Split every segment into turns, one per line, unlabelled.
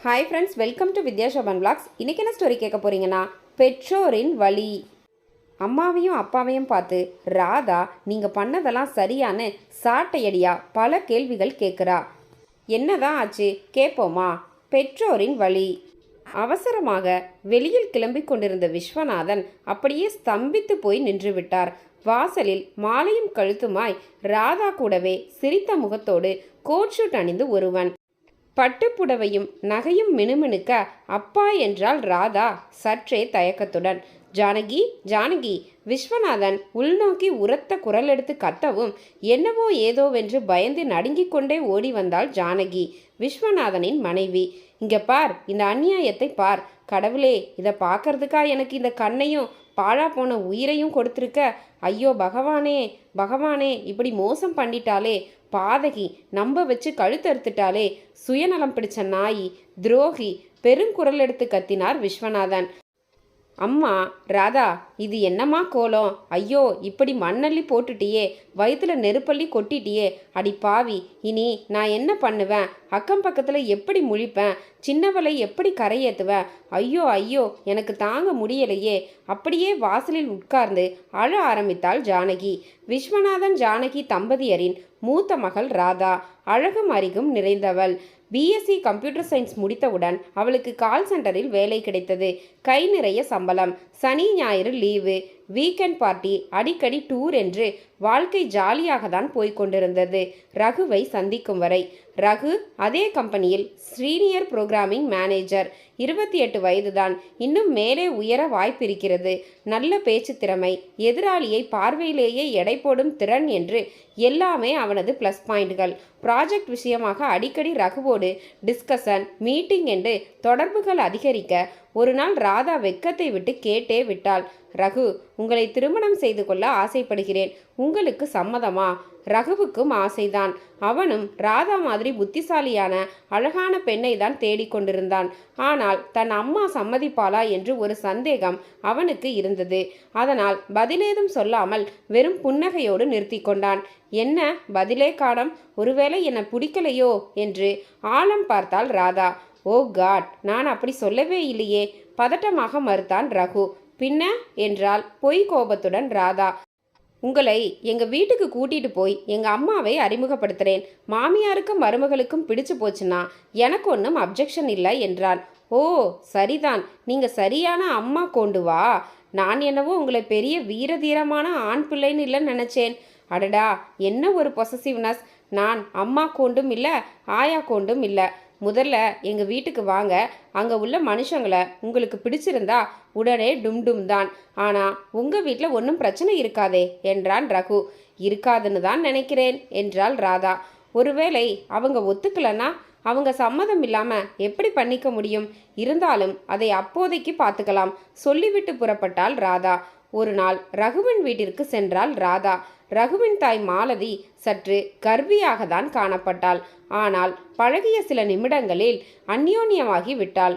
Hi friends welcome to Vidyasoban blogs இன்றைக்கி என்ன story கேட்க போகிறீங்கன்னா பெற்றோரின் வழி. அம்மாவையும் அப்பாவையும் பார்த்து ராதா நீங்கள் பண்ணதெல்லாம் சரியான்னு சாட்டையடியா பல கேள்விகள் கேட்குறா. என்னதான் ஆச்சு? கேட்போமா? பெற்றோரின் வழி. அவசரமாக வெளியில் கிளம்பிக் கொண்டிருந்த விஸ்வநாதன் அப்படியே ஸ்தம்பித்து போய் நின்று விட்டார். வாசலில் மாலையும் கழுத்துமாய் ராதா கூடவே சிரித்த முகத்தோடு கோட் ஷூட் அணிந்து ஒருவன். பட்டுப்புடவையும் நகையும் மினுமினுக்க அப்பா என்றால் ராதா சற்றே தயக்கத்துடன். ஜானகி ஜானகி விஸ்வநாதன் உள்நோக்கி உரத்த குரல் எடுத்து கத்தவும் என்னவோ ஏதோவென்று பயந்து நடுங்கிக் கொண்டே ஓடி வந்தாள் ஜானகி விஸ்வநாதனின் மனைவி. இங்க பார் இந்த அநியாயத்தை பார். கடவுளே இதை பார்க்கறதுக்கா எனக்கு இந்த கண்ணையும் பாழா போன உயிரையும் கொடுத்துருக்க. ஐயோ பகவானே பகவானே இப்படி மோசம் பண்ணிட்டாலே பாதகி நம்ப வச்சு கழுத்தறுத்துட்டாலே சுயநலம் பிடிச்ச நாயி துரோகி பெருங்குரல் எடுத்து கத்தினார் விஸ்வநாதன். அம்மா ராதா இது என்னம்மா கோலம்? ஐயோ இப்படி மண்ணள்ளி போட்டுட்டியே வயிற்றுல நெருப்பள்ளி கொட்டிட்டியே. அடி பாவி இனி நான் என்ன பண்ணுவேன்? அக்கம் பக்கத்தில் எப்படி முழிப்பேன்? சின்னவளை எப்படி கரையேற்றுவேன் ஐயோ ஐயோ எனக்கு தாங்க முடியலையே. அப்படியே வாசலில் உட்கார்ந்து அழ ஆரம்பித்தாள் ஜானகி. விஸ்வநாதன் ஜானகி தம்பதியரின் மூத்த மகள் ராதா அழகும் அறிகும் நிறைந்தவள். பிஎஸ்சி கம்ப்யூட்டர் சயின்ஸ் முடித்தவுடன் அவளுக்கு கால் சென்டரில் வேலை கிடைத்தது. கை நிறைய சம்பளம். சனி ஞாயிறு லீவு. வீக்கெண்ட் பார்ட்டி அடிக்கடி டூர் என்று வாழ்க்கை ஜாலியாக தான் போய்க் கொண்டிருந்தது ரகுவை சந்திக்கும் வரை. ரகு அதே கம்பெனியில் சீனியர் புரோகிராமிங் மேனேஜர். இருபத்தி எட்டு வயதுதான். இன்னும் மேலே உயர வாய்ப்பிருக்கிறது. நல்ல பேச்சு திறமை. எதிராளியை பார்வையிலேயே எடை போடும் திறன் என்று எல்லாமே அவனது ப்ளஸ் பாயிண்ட்கள் ப்ராஜெக்ட் விஷயமாக அடிக்கடி ரகுவோடு டிஸ்கஷன் மீட்டிங் என்று தொடர்புகள் அதிகரிக்க ஒரு நாள் ராதா வெக்கத்தை விட்டு கேட்டே விட்டாள். ரகு உங்களை திருமணம் செய்து கொள்ள ஆசைப்படுகிறேன். உங்களுக்கு சம்மதமா? ரகுவுக்கும் ஆசைதான். அவனும் ராதா மாதிரி புத்திசாலியான அழகான பெண்ணை தான் தேடிக்கொண்டிருந்தான் ஆனால் தன் அம்மா சம்மதிப்பாளா என்று ஒரு சந்தேகம் அவனுக்கு இருந்தது. அதனால் பதிலேதும் சொல்லாமல் வெறும் புன்னகையோடு நிறுத்தி கொண்டான். என்ன? பதிலே காணம். ஒருவேளை என்னை பிடிக்கலையோ? என்று ஆழம் பார்த்தாள் ராதா. ஓ காட் நான் அப்படி சொல்லவே இல்லையே. பதட்டமாக மறுத்தான் ரகு. பின்ன? என்றால் பொய் கோபத்துடன் ராதா. உங்களை எங்கள் வீட்டுக்கு கூட்டிட்டு போய் எங்கள் அம்மாவை அறிமுகப்படுத்துகிறேன் மாமியாருக்கும் மருமகளுக்கும் பிடிச்சு போச்சுன்னா எனக்கு ஒன்றும் அப்ஜெக்ஷன் இல்லை என்றான் ஓ சரிதான். நீங்கள் சரியான அம்மா கொண்டு வா. நான் என்னவோ உங்களை பெரிய வீரதீரமான ஆண் பிள்ளைன்னு இல்லைன்னு நினச்சேன். அடடா என்ன ஒரு பொசசிவ்னஸ் நான் அம்மா கோண்டும் இல்லை ஆயா கோண்டும் இல்லை. முதல்ல எங்கள் வீட்டுக்கு வாங்க. அங்கே உள்ள மனுஷங்களை உங்களுக்கு பிடிச்சிருந்தா உடனே டும் டும் தான். ஆனால் உங்கள் வீட்டில் ஒன்றும் பிரச்சனை இருக்காதே என்றான் ரகு. இருக்காதுன்னு தான் நினைக்கிறேன் என்றாள் ராதா. ஒருவேளை அவங்க ஒத்துக்கலன்னா அவங்க சம்மதம் இல்லாமல் எப்படி பண்ணிக்க முடியும்? இருந்தாலும் அதை அப்போதைக்கு பார்த்துக்கலாம் சொல்லிவிட்டு புறப்பட்டாள் ராதா. ஒரு நாள் ரகுவின் வீட்டிற்கு சென்றாள் ராதா. ரகுவின் தாய் மாலதி சற்று கர்ப்பியாக தான் காணப்பட்டாள். ஆனால் பழகிய சில நிமிடங்களில் அந்யோன்யமாகி விட்டாள்.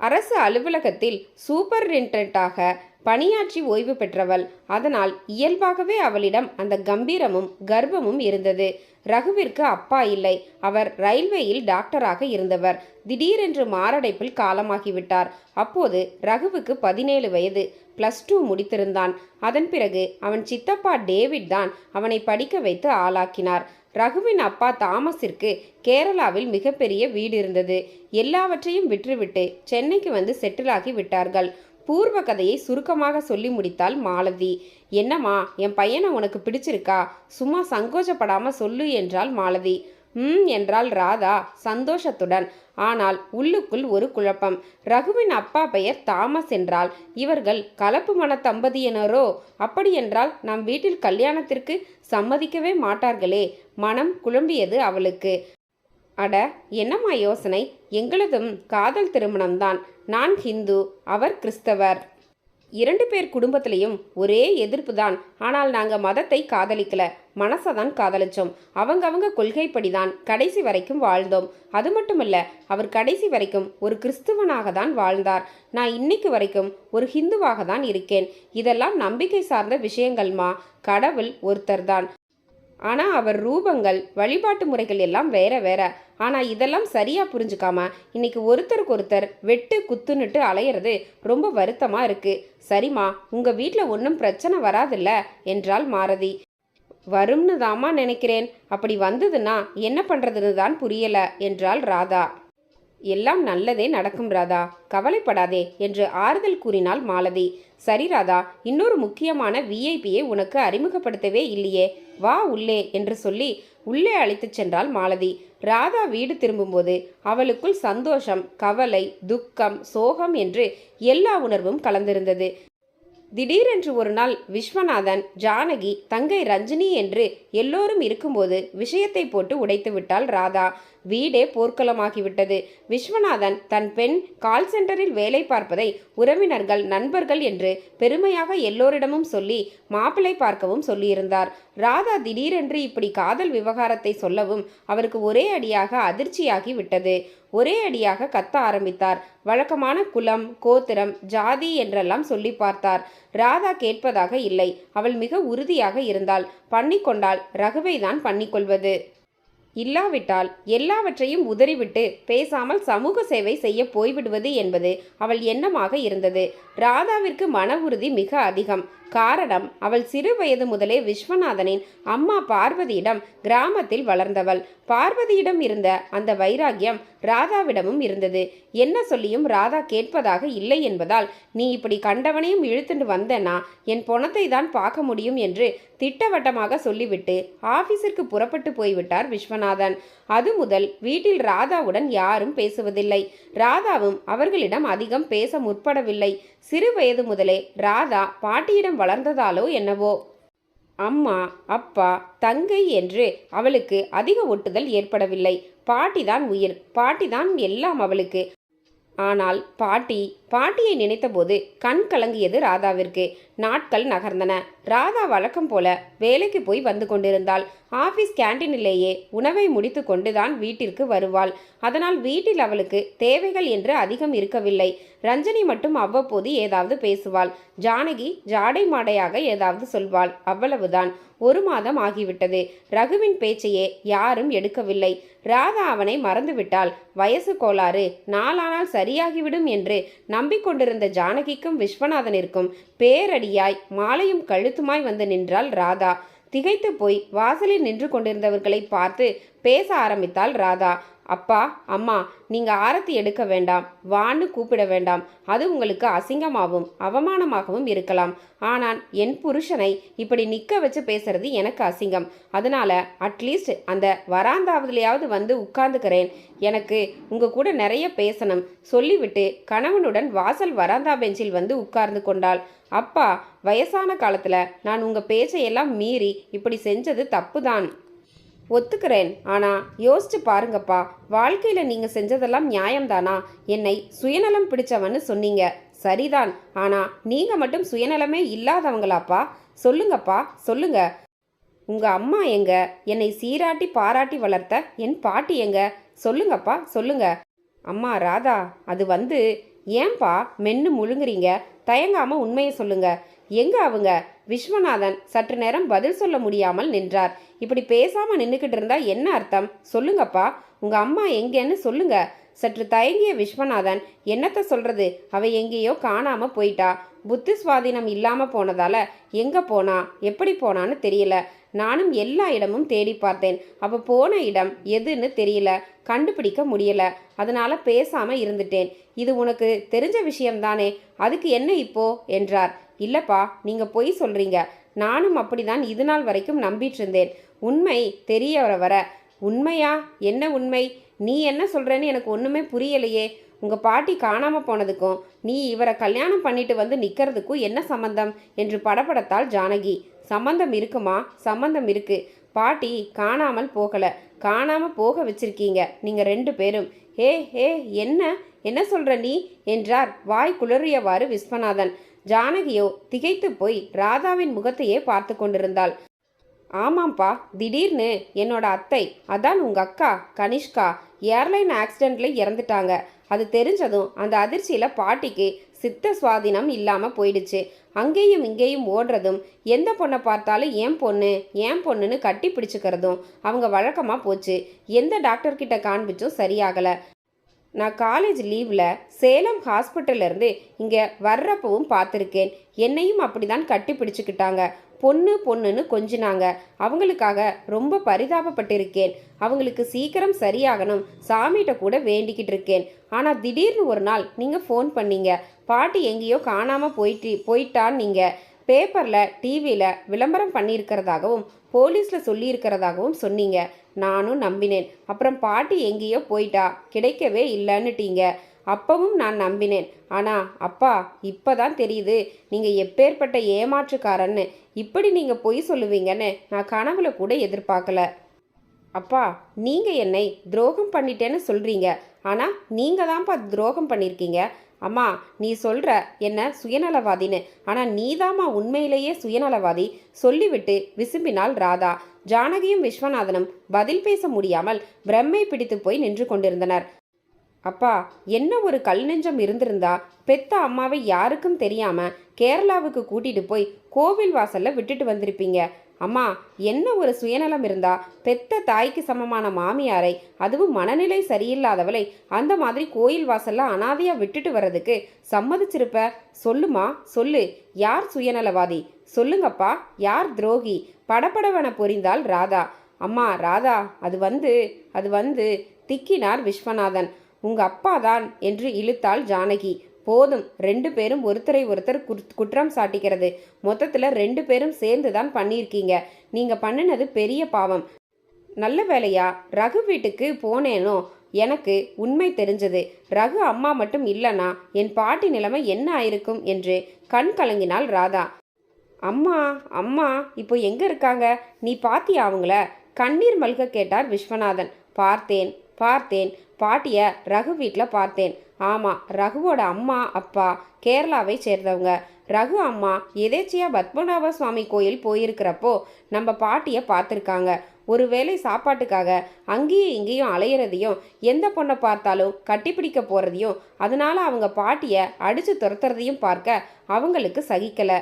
அரசு அலுவலகத்தில் சூப்பரிண்டென்டாக பணியாற்றி ஓய்வு பெற்றவள். அதனால் இயல்பாகவே அவளிடம் அந்த கம்பீரமும் கர்ப்பமும் இருந்தது. ரகுவிற்கு அப்பா இல்லை. அவர் ரயில்வேயில் டாக்டராக இருந்தவர். திடீரென்று மாரடைப்பில் காலமாகிவிட்டார். அப்போது ரகுவுக்கு பதினேழு வயது. பிளஸ் டூ முடித்திருந்தான். அதன் பிறகு அவன் சித்தப்பா டேவிட் தான் அவனை படிக்க வைத்து ஆளாக்கினார். ரகுவின் அப்பா தாமஸிற்கு கேரளாவில் மிகப்பெரிய வீடு இருந்தது. எல்லாவற்றையும் விற்றுவிட்டு சென்னைக்கு வந்து செட்டிலாகி விட்டார்கள். பூர்வ கதையை சுருக்கமாக சொல்லி முடித்தாள் மாலதி. என்னம்மா என் பையனை உனக்கு பிடிச்சிருக்கா? சும்மா சங்கோஜப்படாம சொல்லு என்றாள் மாலதி. ம் என்றாள் ராதா சந்தோஷத்துடன். ஆனால் உள்ளுக்குள் ஒரு குழப்பம். ரகுவின் அப்பா பெயர் தாமஸ் என்றால் இவர்கள் கலப்பு மன தம்பதியினரோ அப்படியென்றால் நம் வீட்டில் கல்யாணத்திற்கு சம்மதிக்கவே மாட்டார்களே. மனம் குழம்பியது அவளுக்கு. அட என்னம்மா யோசனை? எங்களதும் காதல் திருமணம்தான். நான் ஹிந்து அவர் கிறிஸ்தவர். இரண்டு பேர் குடும்பத்திலையும் ஒரே எதிர்ப்பு தான் ஆனால் நாங்கள் மதத்தை காதலிக்கல. மனசை தான் காதலிச்சோம். அவங்கவங்க கொள்கைப்படி தான் கடைசி வரைக்கும் வாழ்ந்தோம். அது மட்டுமல்ல அவர் கடைசி வரைக்கும் ஒரு கிறிஸ்துவனாக தான் வாழ்ந்தார். நான் இன்னைக்கு வரைக்கும் ஒரு ஹிந்துவாக தான் இருக்கேன். இதெல்லாம் நம்பிக்கை சார்ந்த விஷயங்கள்மா. கடவுள் ஒருத்தர் தான் ஆனால் அவர் ரூபங்கள் வழிபாட்டு முறைகள் எல்லாம் வேற வேற. ஆனால் இதெல்லாம் சரியாக புரிஞ்சுக்காம இன்னைக்கு ஒருத்தருக்கு ஒருத்தர் வெட்டு குத்துன்னுட்டு அலையிறது ரொம்ப வருத்தமாக இருக்கு. சரிம்மா உங்கள் வீட்டில் ஒன்றும் பிரச்சனை வராதில்ல? என்றாள் மாரதி. வரும்னு தாமா நினைக்கிறேன். அப்படி வந்ததுன்னா என்ன பண்ணுறதுன்னு தான் புரியலை என்றாள் ராதா. எல்லாம் நல்லதே நடக்கும் ராதா. கவலைப்படாதே என்று ஆறுதல் கூறினாள் மாலதி. சரி ராதா இன்னொரு முக்கியமான விஐபியை உனக்கு அறிமுகப்படுத்தவே இல்லையே. வா உள்ளே என்று சொல்லி உள்ளே அழைத்துச் சென்றாள் மாலதி. ராதா வீடு திரும்பும்போது அவளுக்குள் சந்தோஷம் கவலை துக்கம் சோகம் என்று எல்லா உணர்வும் கலந்திருந்தது. திடீரென்று ஒரு நாள் விஸ்வநாதன் ஜானகி தங்கை ரஞ்சினி என்று எல்லோரும் இருக்கும்போது விஷயத்தை போட்டு உடைத்து விட்டாள் ராதா. வீடே போர்க்களமாகிவிட்டது. விஸ்வநாதன் தன் பெண் கால் சென்டரில் வேலை பார்ப்பதை உறவினர்கள் நண்பர்கள் என்று பெருமையாக எல்லோரிடமும் சொல்லி மாப்பிள்ளை பார்க்கவும் சொல்லியிருந்தார். ராதா திடீரென்று இப்படி காதல் விவகாரத்தை சொல்லவும் அவருக்கு ஒரே அடியாக அதிர்ச்சியாகி விட்டது. ஒரே அடியாக கத்த ஆரம்பித்தார். வழக்கமான குலம் கோத்திரம் ஜாதி என்றெல்லாம் சொல்லி பார்த்தார். ராதா கேட்பதாக இல்லை. அவள் மிக உறுதியாக இருந்தாள். பண்ணிக்கொண்டால் ரகுவை தான் பண்ணிக்கொள்வது. இல்லாவிட்டால் எல்லாவற்றையும் உதறிவிட்டு பேசாமல் சமூக சேவை செய்ய போய்விடுவது என்பது அவள் எண்ணமாக இருந்தது. ராதாவிற்கு மன உறுதி மிக அதிகம். காரணம் அவள் சிறு வயது முதலே விஸ்வநாதனின் அம்மா பார்வதியிடம் கிராமத்தில் வளர்ந்தவள். பார்வதியிடம் இருந்த அந்த வைராகியம் ராதாவிடமும் இருந்தது. என்ன சொல்லியும் ராதா கேட்பதாக இல்லை என்பதால் நீ இப்படி கண்டவனையும் இழுத்துண்டு வந்தனா? என் பொணத்தை தான் பார்க்க முடியும் என்று திட்டவட்டமாக சொல்லிவிட்டு ஆபீஸிற்கு புறப்பட்டு போய்விட்டார் விஸ்வநாதன். அது முதல் வீட்டில் ராதாவுடன் யாரும் பேசுவதில்லை. ராதாவும் அவர்களிடம் அதிகம் பேச முற்படவில்லை. சிறு வயது முதலே ராதா பாட்டியிடம் வளர்ந்ததாலோ என்னவோ. அம்மா அப்பா தங்கை என்று அவளுக்கு அதிக ஒட்டுதல் ஏற்படவில்லை. பாட்டிதான் உயிர். பாட்டிதான் எல்லாம் அவளுக்கு. ஆனால் பாட்டி பாட்டியை நினைத்தபோது கண் கலங்கியது ராதாவிற்கு. நாட்கள் நகர்ந்தன. ராதா வழக்கம் போல வேலைக்கு போய் வந்து கொண்டிருந்தாள். ஆபீஸ் கேண்டீனிலேயே உணவை முடித்து கொண்டுதான் வீட்டிற்கு வருவாள். அதனால் வீட்டில் அவளுக்கு தேவைகள் என்று அதிகம் இருக்கவில்லை. ரஞ்சனி மட்டும் அவ்வப்போது ஏதாவது பேசுவாள். ஜானகி ஜாடை மாடையாக ஏதாவது சொல்வாள். அவ்வளவுதான். ஒரு மாதம் ஆகிவிட்டது. ரகுவின் பேச்சையே யாரும் எடுக்கவில்லை. ராதா அவனை மறந்துவிட்டாள். வயசு கோளாறு. நாளானால் சரியாகிவிடும் என்று நம்பிக்கொண்டிருந்த ஜானகிக்கும் விஸ்வநாதனிற்கும் அடியாய் மாலையும் கழுத்துமாய் வந்து நின்றாள் ராதா. திகைத்து போய் வாசலில் நின்று கொண்டிருந்தவர்களை பார்த்து பேச ஆரம்பித்தாள் ராதா. அப்பா அம்மா நீங்கள் ஆரத்தி எடுக்க வேண்டாம் வான்னு கூப்பிட வேண்டாம். அது உங்களுக்கு அசிங்கமாகவும் அவமானமாகவும் இருக்கலாம். ஆனால் என் புருஷனை இப்படி நிற்க வச்சு பேசுறது எனக்கு அசிங்கம். அதனால் அட்லீஸ்ட் அந்த வராந்தாவதுலையாவது வந்து உட்கார்ந்துக்கிறேன். எனக்கு உங்கள் கூட நிறைய பேசணும். சொல்லிவிட்டு கணவனுடன் வாசல் வராந்தா பெஞ்சில் வந்து உட்கார்ந்து கொண்டாள். அப்பா வயசான காலத்தில் நான் உங்கள் பேச்சையெல்லாம் மீறி இப்படி செஞ்சது தப்பு தான் ஒத்துக்கிறேன். ஆனால் யோசிச்சு பாருங்கப்பா. வாழ்க்கையில் நீங்கள் செஞ்சதெல்லாம் நியாயம்தானா? என்னை சுயநலம் பிடிச்சவன்னு சொன்னீங்க. சரிதான். ஆனால் நீங்கள் மட்டும் சுயநலமே இல்லாதவங்களாப்பா. சொல்லுங்கப்பா. சொல்லுங்க. உங்கள் அம்மா எங்க? என்னை சீராட்டி பாராட்டி வளர்த்த என் பாட்டி எங்க? சொல்லுங்கப்பா. சொல்லுங்க. அம்மா ராதா அது வந்து ஏன்பா மென்னு முழுங்குறீங்க? தயங்காமல் உண்மையை சொல்லுங்க. எங்க அவங்க? விஸ்வநாதன் சற்று நேரம் பதில் சொல்ல முடியாமல் நின்றார். இப்படி பேசாம நின்றுக்கிட்டு இருந்தா என்ன அர்த்தம்? சொல்லுங்கப்பா. உங்க அம்மா எங்கேன்னு சொல்லுங்க. சற்று தயங்கிய விஸ்வநாதன் என்னத்த சொல்றது? அவ எங்கேயோ காணாம போயிட்டா. புத்தி சுவாதீனம் இல்லாம போனதால எங்க போனா? எப்படி போனான்னு தெரியல. நானும் எல்லா இடமும் தேடி பார்த்தேன். அவ போன இடம் எதுன்னு தெரியல. கண்டுபிடிக்க முடியல. அதனால பேசாம இருந்துட்டேன். இது உனக்கு தெரிஞ்ச விஷயம்தானே? அதுக்கு என்ன இப்போ? என்றார். இல்லைப்பா நீங்கள் பொய் சொல்கிறீங்க நானும் அப்படிதான் இது நாள் வரைக்கும் நம்பிட்டு இருந்தேன் உண்மை தெரிய வர. வர உண்மையா? என்ன உண்மை? நீ என்ன சொல்கிறேன்னு எனக்கு ஒன்றுமே புரியலையே. உங்கள் பாட்டி காணாமல் போனதுக்கும் நீ இவரை கல்யாணம் பண்ணிட்டு வந்து நிற்கிறதுக்கும் என்ன சம்பந்தம்? என்று படப்படத்தாள் ஜானகி. சம்பந்தம் இருக்குமா? சம்பந்தம் இருக்கு. பாட்டி காணாமல் போகலை. காணாமல் போக வச்சிருக்கீங்க நீங்கள் ரெண்டு பேரும். ஏ ஏ என்ன? என்ன சொல்கிற நீ? என்றார். வாய் குளறியவாறு விஸ்வநாதன். ஜானகியோ திகைத்து போய் ராதாவின் முகத்தையே பார்த்து கொண்டிருந்தாள். ஆமாம்ப்பா திடீர்னு என்னோட அத்தை அதான் உங்கள் அக்கா கனிஷ்கா ஏர்லைன் ஆக்சிடெண்ட்ல இறந்துட்டாங்க. அது தெரிஞ்சதும் அந்த அதிர்ச்சியில் பாட்டிக்கு சித்த சுவாதீனம் இல்லாமல் போயிடுச்சு. அங்கேயும் இங்கேயும் ஓடுறதும் எந்த பொண்ணை பார்த்தாலும் ஏன் பொண்ணு ஏன் பொண்ணுன்னு கட்டி பிடிச்சிக்கிறதும் அவங்க வழக்கமாக போச்சு. எந்த டாக்டர்கிட்ட காண்பிச்சும் சரியாகலை. நான் காலேஜ் லீவில் சேலம் ஹாஸ்பிட்டல்லேருந்து இங்கே வர்றப்பவும் பார்த்துருக்கேன். என்னையும் அப்படி தான் கட்டி பிடிச்சிக்கிட்டாங்க. பொண்ணு பொண்ணுன்னு கொஞ்சினாங்க. அவங்களுக்காக ரொம்ப பரிதாபப்பட்டிருக்கேன். அவங்களுக்கு சீக்கிரம் சரியாகணும். சாமிகிட்ட கூட வேண்டிக்கிட்டு இருக்கேன். ஆனால் திடீர்னு ஒரு நாள் நீங்கள் ஃபோன் பண்ணீங்க. பாட்டி எங்கேயோ காணாமல் போயிட்டு போயிட்டான்னு நீங்கள் பேப்பரில் டிவியில் விளம்பரம் பண்ணியிருக்கிறதாகவும் போலீஸில் சொல்லியிருக்கிறதாகவும் சொன்னீங்க. நானும் நம்பினேன். அப்புறம் பாட்டி எங்கேயோ போயிட்டா. கிடைக்கவே இல்லைன்னுட்டீங்க. அப்பவும் நான் நம்பினேன். ஆனால் அப்பா இப்போ தான் தெரியுது. நீங்கள் எப்பேற்பட்ட ஏமாற்றுக்காரன்னு. இப்படி நீங்கள் பொய் சொல்லுவீங்கன்னு நான் கனவுல கூட எதிர்பார்க்கல. அப்பா நீங்கள் என்னை துரோகம் பண்ணிட்டேன்னு சொல்கிறீங்க ஆனால் நீங்கள் தான்ப்பா துரோகம் பண்ணியிருக்கீங்க அம்மா நீ சொல்கிற என்ன சுயநலவாதின்னு. ஆனால் நீதாம்மா உண்மையிலேயே சுயநலவாதி. சொல்லிவிட்டு விசும்பினாள் ராதா. ஜானகியும் விஸ்வநாதனும் பதில் பேச முடியாமல் பிரம்மை பிடித்து போய் நின்று கொண்டிருந்தனர். அப்பா என்ன ஒரு கல் நெஞ்சம் இருந்திருந்தா பெத்த அம்மாவை யாருக்கும் தெரியாம கேரளாவுக்கு கூட்டிட்டு போய் கோவில் வாசல்ல விட்டுட்டு வந்திருப்பீங்க. அம்மா என்ன ஒரு சுயநலம் இருந்தா பெத்த தாய்க்கு சமமான மாமியாரை அதுவும் மனநிலை சரியில்லாதவளை அந்த மாதிரி கோயில் வாசல்ல அனாதையா விட்டுட்டு வர்றதுக்கு சம்மதிச்சிருப்ப? சொல்லுமா சொல்லு. யார் சுயநலவாதி? சொல்லுங்கப்பா யார் துரோகி? படபடவன பொறிந்தால் ராதா. அம்மா ராதா அது வந்து அது வந்து திக்கினார் விஸ்வநாதன். உங்க அப்பா தான் என்று இழுத்தாள் ஜானகி. போதும். ரெண்டு பேரும் ஒருத்தரை ஒருத்தர் குற்றம் சாட்டிக்கிறது. மொத்தத்தில் ரெண்டு பேரும் சேர்ந்து தான் பண்ணியிருக்கீங்க. நீங்கள் பண்ணினது பெரிய பாவம். நல்ல வேலையா ரகு வீட்டுக்கு போனேனோ? எனக்கு உண்மை தெரிஞ்சது. ரகு அம்மா மட்டும் இல்லைனா என் பாட்டி நிலைமை என்ன ஆயிருக்கும் என்று கண் கலங்கினாள் ராதா. அம்மா அம்மா இப்போ எங்கே இருக்காங்க? நீ பாத்தியா அவங்கள? கண்ணீர் மல்க கேட்டார் விஸ்வநாதன். பார்த்தேன் பார்த்தேன். பாட்டியை ரகு வீட்டில் பார்த்தேன். ஆமாம் ரகுவோட அம்மா அப்பா கேரளாவை சேர்ந்தவங்க. ரகு அம்மா எதேச்சியா பத்மநாப சுவாமி கோயில் போயிருக்கிறப்போ நம்ம பாட்டியை பார்த்துருக்காங்க. ஒருவேளை சாப்பாட்டுக்காக அங்கேயும் இங்கேயும் அலையிறதையும் எந்த பொண்ணை பார்த்தாலும் கட்டிப்பிடிக்க போகிறதையும் அதனால் அவங்க பாட்டியை அடித்து துரத்துறதையும் பார்க்க அவங்களுக்கு சகிக்கலை.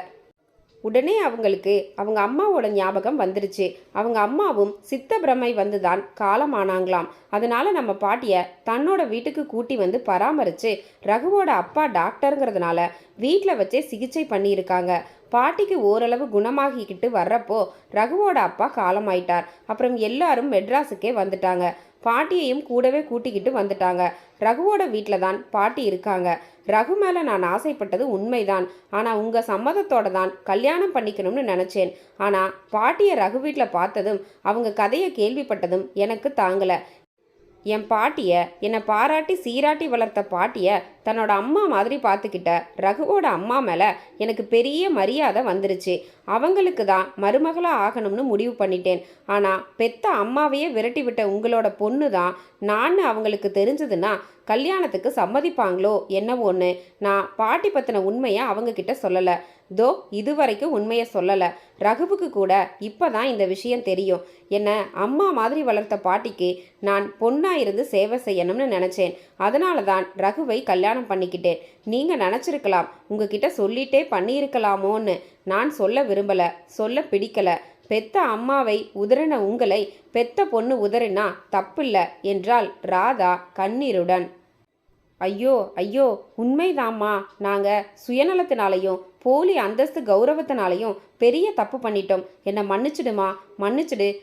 உடனே அவங்களுக்கு அவங்க அம்மாவோட ஞாபகம் வந்துருச்சு. அவங்க அம்மாவும் சித்த பிரமை வந்துதான் காலமானாங்களாம். அதனால நம்ம பாட்டியை தன்னோட வீட்டுக்கு கூட்டி வந்து பராமரித்து ரகுவோட அப்பா டாக்டருங்கிறதுனால வீட்டில் வச்சே சிகிச்சை பண்ணியிருக்காங்க. பாட்டிக்கு ஓரளவு குணமாகிக்கிட்டு வர்றப்போ ரகுவோட அப்பா காலமாயிட்டார். அப்புறம் எல்லாரும் மெட்ராஸுக்கே வந்துட்டாங்க. பாட்டியையும் கூடவே கூட்டிக்கிட்டு வந்துட்டாங்க. ரகுவோட வீட்டில் தான் பாட்டி இருக்காங்க. ரகு மேலே நான் ஆசைப்பட்டது உண்மைதான். ஆனால் உங்கள் சம்மதத்தோட தான் கல்யாணம் பண்ணிக்கணும்னு நினச்சேன். ஆனால் பாட்டியை ரகு வீட்டில் பார்த்ததும் அவங்க கதையை கேள்விப்பட்டதும் எனக்கு தாங்கலை. என் பாட்டியை என்னை பாராட்டி சீராட்டி வளர்த்த பாட்டியை தன்னோட அம்மா மாதிரி பார்த்துக்கிட்ட ரகுவோட அம்மா மேலே எனக்கு பெரிய மரியாதை வந்துருச்சு. அவங்களுக்கு தான் மருமகளாக ஆகணும்னு முடிவு பண்ணிட்டேன். ஆனால் பெத்த அம்மாவையே விரட்டி விட்ட உங்களோட பொண்ணு தான் நான் அவங்களுக்கு தெரிஞ்சதுன்னா கல்யாணத்துக்கு சம்மதிப்பாங்களோ என்னவோன்னு நான் பாட்டி பற்றின உண்மையை அவங்க கிட்ட சொல்லலை. தோ இதுவரைக்கும் உண்மையை சொல்லலை. ரகுவுக்கு கூட இப்போ தான் இந்த விஷயம் தெரியும். என்னை அம்மா மாதிரி வளர்த்த பாட்டிக்கு நான் பொண்ணாக இருந்து சேவை செய்யணும்னு நினச்சேன். அதனால தான் ரகுவை கல்யாணம் பண்ணிக்கிட்டேன். நீங்கள் நினச்சிருக்கலாம் உங்ககிட்ட சொல்லிட்டே பண்ணியிருக்கலாமோன்னு. நான் சொல்ல விரும்பலை சொல்ல பிடிக்கல. பெத்த அம்மாவை உதறின உங்களை பெத்த பொண்ணு உதறினா தப்பில்ல என்றால் ராதா கண்ணீருடன். ஐயோ ஐயோ உண்மைதாம்மா. நாங்கள் சுயநலத்தினாலையும் போலி அந்தஸ்து கௌரவத்தினாலையும் பெரிய தப்பு பண்ணிட்டோம். என்னை மன்னிச்சிடுமா? மன்னிச்சிடு.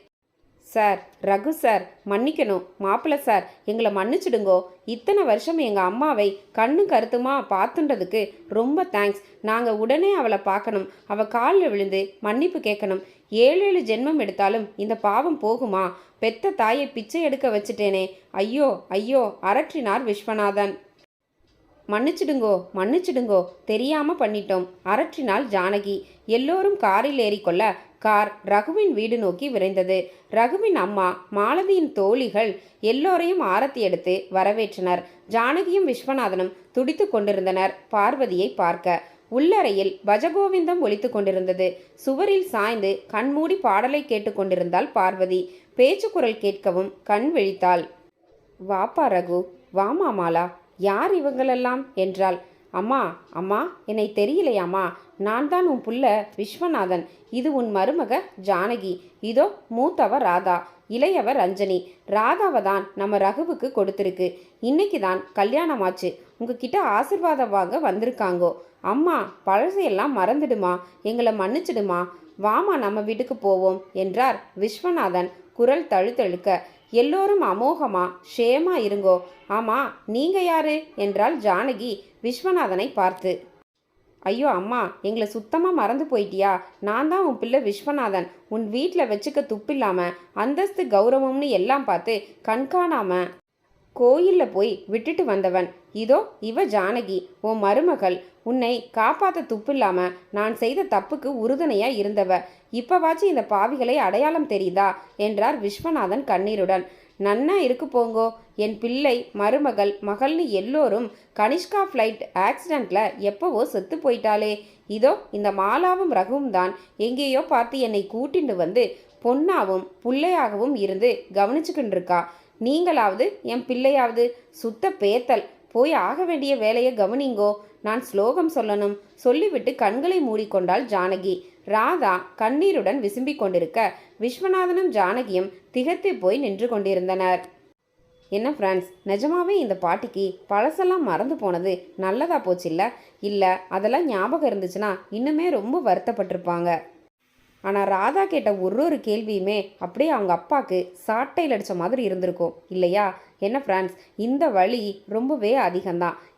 சார் ரகு சார் மன்னிக்கணும். மாப்பிள்ள சார் எங்களை மன்னிச்சிடுங்கோ. இத்தனை வருஷம் எங்கள் அம்மாவை கண்ணு கருத்துமா பார்த்துன்றதுக்கு ரொம்ப தேங்க்ஸ் நாங்கள் உடனே அவளை பார்க்கணும். அவள் காலில் விழுந்து மன்னிப்பு கேட்கணும். ஏழு ஏழு ஜென்மம் எடுத்தாலும் இந்த பாவம் போகுமா? பெத்த தாயை பிச்சை எடுக்க வச்சுட்டேனே. ஐயோ ஐயோ அரற்றினார் விஸ்வநாதன். மன்னிச்சிடுங்கோ மன்னிச்சிடுங்கோ. தெரியாம பண்ணிட்டோம். அரற்றினாள் ஜானகி. எல்லோரும் காரில் ஏறிக்கொள்ள கார் ரகுவின் வீடு நோக்கி விரைந்தது. ரகுவின் அம்மா மாலதியின் தோழிகள் எல்லோரையும் ஆரத்தி எடுத்து வரவேற்றனர். ஜானகியும் விஸ்வநாதனும் துடித்து கொண்டிருந்தனர் பார்வதியை பார்க்க. உள்ளறையில் பஜகோவிந்தம் ஒலித்து கொண்டிருந்தது. சுவரில் சாய்ந்து கண்மூடி பாடலை கேட்டுக்கொண்டிருந்தாள் பார்வதி. பேச்சு குரல் கேட்கவும் கண் விழித்தாள். வாப்பா ரகு வாமா மாலா யார் இவங்களெல்லாம்? என்றாள். அம்மா அம்மா என்னை தெரியலையாம்மா? நான் தான் உன் புள்ள விஸ்வநாதன். இது உன் மருமக ஜானகி. இதோ மூத்தவ ராதா இளையவ ரஞ்சனி. ராதாவை தான் நம்ம ரகுவுக்கு கொடுத்துருக்கு. இன்னைக்கு தான் கல்யாணமாச்சு. உங்ககிட்ட ஆசிர்வாதம் வாங்க வந்திருக்காங்கோ. அம்மா பழசையெல்லாம் மறந்துடுமா? எங்களை மன்னிச்சிடுமா? வாமா நம்ம வீட்டுக்கு போவோம் என்றார் விஸ்வநாதன் குரல் தழுத்தழுக்க. எல்லோரும் அமோகமா ஷேமா இருங்கோ. ஆமா நீங்க யாரு? என்றால் ஜானகி விஸ்வநாதனை பார்த்து. ஐயோ அம்மா எங்களை சுத்தமாக மறந்து போயிட்டியா? நான் தான் உன் பிள்ளை விஸ்வநாதன். உன் வீட்டில் வச்சுக்க துப்பில்லாம அந்தஸ்து கௌரவம்னு எல்லாம் பார்த்து கண்காணாம கோயிலில் போய் விட்டுட்டு வந்தவன். இதோ இவ ஜானகி உன் மருமகள். உன்னை காப்பாற்ற துப்பில்லாம நான் செய்த தப்புக்கு உறுதுணையா இருந்தவ. இப்பவாச்சும் இந்த பாவிகளை அடையாளம் தெரியுதா? என்றார் விஸ்வநாதன் கண்ணீருடன். நன்னா இருக்கு போங்கோ. என் பிள்ளை மருமகள் மகள்னு எல்லோரும் கனிஷ்கா ஃப்ளைட் ஆக்சிடெண்ட்ல எப்பவோ செத்து போயிட்டாளே. இதோ இந்த மாலாவும் ரகுவும் தான் எங்கேயோ பார்த்து என்னை கூட்டிண்டு வந்து பொன்னாவும் புள்ளையாகவும் இருந்து கவனிச்சுக்கிட்டு இருக்கா நீங்களாவது என் பிள்ளையாவது. சுத்த பேத்தல். போய் ஆக வேண்டிய வேலையை கவனிங்கோ. நான் ஸ்லோகம் சொல்லணும். சொல்லிவிட்டு கண்களை மூடிக்கொண்டாள் ஜானகி. ராதா கண்ணீருடன் விசும்பிக் கொண்டிருக்க விஸ்வநாதனும் ஜானகியும் திகைத்து போய் நின்று கொண்டிருந்தனர். என்ன ஃப்ரெண்ட்ஸ் நிஜமாவே இந்த பாட்டிக்கு பழசெல்லாம் மறந்து போனது நல்லதா போச்சுல்ல? இல்லை அதெல்லாம் ஞாபகம் இருந்துச்சுன்னா இன்னுமே ரொம்ப வருத்தப்பட்டிருப்பாங்க. ஆனால் ராதா கேட்ட ஒரு ஒரு கேள்வியுமே அப்படியே அவங்க அப்பாவுக்கு சாட்டையில் அடித்த மாதிரி இருந்திருக்கும். இல்லையா? என்ன ஃப்ரெண்ட்ஸ் இந்த வழி ரொம்பவே அதிகம்தான்.